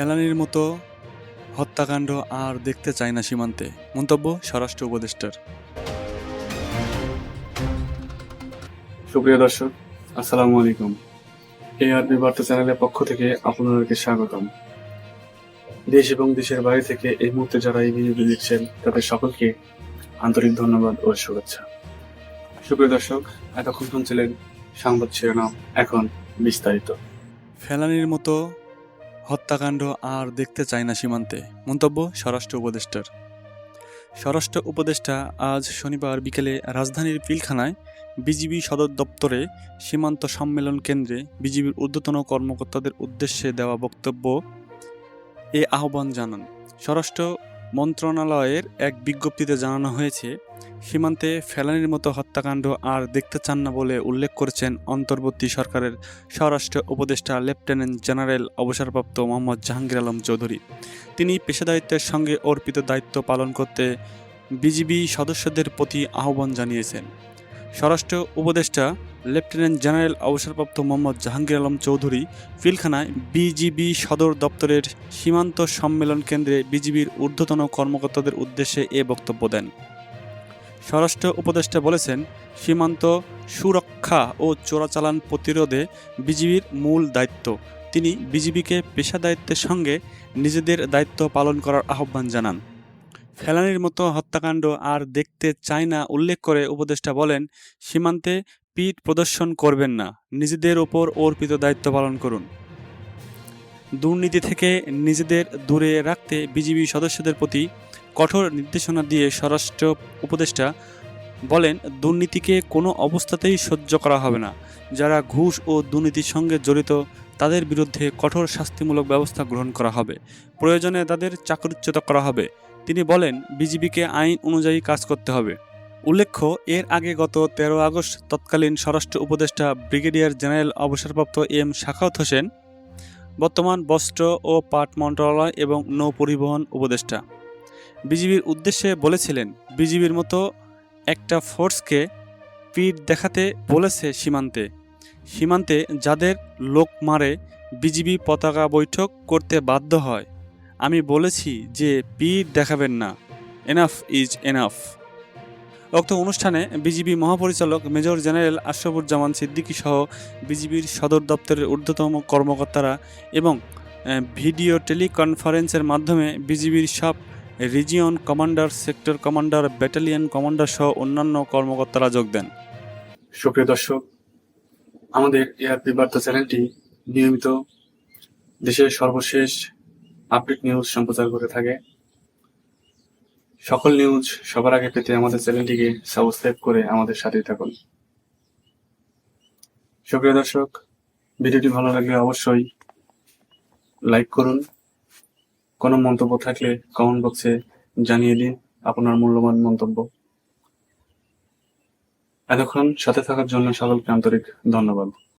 ফেলানির মতো হত্যাকাণ্ড আর দেখতে চায় না সীমান্তে। মন্তব্য স্বরাষ্ট্র উপদেষ্টার। সুপ্রিয় দর্শক আসসালামু আলাইকুম। এআরবি বার্তা চ্যানেলের পক্ষ থেকে আপনাদেরকে স্বাগতম। দেশ এবং দেশের বাইরে থেকে এই মুহূর্তে যারা এই ভিডিওটি দেখছেন তাদের সকলকে আন্তরিক ধন্যবাদ ও শুভেচ্ছা। সুপ্রিয় দর্শক এতক্ষণ শুনছিলেন সংবাদ শিরোনাম এখন বিস্তারিত। ফেলানির মতো হত্যাকাণ্ড আর দেখতে চায় না সীমান্তে, মন্তব্য স্বরাষ্ট্র উপদেষ্টার। স্বরাষ্ট্র উপদেষ্টা আজ শনিবার বিকেলে রাজধানীর পিলখানায় বিজিবি সদর দপ্তরে সীমান্ত সম্মেলন কেন্দ্রে বিজিবির ঊর্ধ্বতন কর্মকর্তাদের উদ্দেশ্যে দেওয়া বক্তব্য এ আহ্বান জানান। স্বরাষ্ট্র মন্ত্রণালয়ের এক বিজ্ঞপ্তিতে জানানো হয়েছে, সীমান্তে ফেলানির মতো হত্যাকাণ্ড আর দেখতে চান না বলে উল্লেখ করেছেন অন্তর্বর্তী সরকারের স্বরাষ্ট্র উপদেষ্টা লেফটেন্যান্ট জেনারেল অবসরপ্রাপ্ত মোহাম্মদ জাহাঙ্গীর আলম চৌধুরী। তিনি পেশাদারিত্বের সঙ্গে অর্পিত দায়িত্ব পালন করতে বিজিবি সদস্যদের প্রতি আহ্বান জানিয়েছেন। স্বরাষ্ট্র উপদেষ্টা লেফটেন্যান্ট জেনারেল অবসরপ্রাপ্ত মোহাম্মদ জাহাঙ্গীর আলম চৌধুরী ফিলখানায় বিজিবি সদর দপ্তরের সীমান্ত সম্মেলন কেন্দ্রে বিজিবির ঊর্ধ্বতন কর্মকর্তাদের উদ্দেশ্যে এ বক্তব্য দেন। স্বরাষ্ট্র উপদেষ্টা বলেছেন, সীমান্ত সুরক্ষা ও চোরাচালান প্রতিরোধে বিজিবির মূল দায়িত্ব। তিনি বিজিবিকে পেশা দায়িত্বের সঙ্গে নিজেদের দায়িত্ব পালন করার আহ্বান জানান। ফেলানির মতো হত্যাকাণ্ড আর দেখতে চায় না উল্লেখ করে উপদেষ্টা বলেন, সীমান্তে পিঠ প্রদর্শন করবেন না। নিজেদের ওপর অর্পিত দায়িত্ব পালন করুন। দুর্নীতি থেকে নিজেদের দূরে রাখতে বিজিবি সদস্যদের প্রতি কঠোর নির্দেশনা দিয়ে স্বরাষ্ট্র উপদেষ্টা বলেন, দুর্নীতিকে কোনো অবস্থাতেই সহ্য করা হবে না। যারা ঘুষ ও দুর্নীতির সঙ্গে জড়িত, তাদের বিরুদ্ধে কঠোর শাস্তিমূলক ব্যবস্থা গ্রহণ করা হবে। প্রয়োজনে তাদের চাকরিচ্যুত করা হবে। তিনি বলেন, বিজিবিকে আইন অনুযায়ী কাজ করতে হবে। উল্লেখ্য, এর আগে গত তেরো আগস্ট তৎকালীন স্বরাষ্ট্র উপদেষ্টা ব্রিগেডিয়ার জেনারেল অবসরপ্রাপ্ত এম শাখাওয়াত হোসেন, বর্তমান বস্ত্র ও পাট মন্ত্রণালয় এবং নৌ পরিবহন উপদেষ্টা। বিজিবির উদ্দেশ্যে বলেছিলেন, বিজিবির মতো একটা ফোর্সকে পিঠ দেখাতে বলেছে সীমান্তে। সীমান্তে যাদের লোক মারে, বিজিবি পতাকা বৈঠক করতে বাধ্য হয়। আমি বলেছি যে পিঠ দেখাবেন না। এনাফ ইজ এনাফ উক্ত অনুষ্ঠানে বিজিবি মহাপরিচালক মেজর জেনারেল আশরাফুজ্জামান সিদ্দিকী সহ বিজিবির সদর দপ্তরের ঊর্ধ্বতম কর্মকর্তারা এবং ভিডিও টেলিকনফারেন্সের মাধ্যমে বিজিবির সব region commander, sector commander, battalion commander সহ অন্যান্য কর্মকর্তারা যোগ দেন। সুপ্রিয় দর্শক, আমাদের এআরপি বার্তা চ্যানেলটি নিয়মিত দেশের সর্বশেষ আপডেট নিউজ সম্প্রচার করে থাকে। সকল নিউজ সবার আগে পেতে আমাদের চ্যানেলটিকে সাবস্ক্রাইব করে আমাদের সাথে থাকুন। সুপ্রিয় দর্শক, ভিডিওটি ভালো লাগলে অবশ্যই লাইক করুন। কোনো মন্তব্য থাকলে কমেন্ট বক্সে জানিয়ে দিন আপনার মূল্যবান মন্তব্য। এতক্ষণ সাথে থাকার জন্য সকলকে আন্তরিক ধন্যবাদ।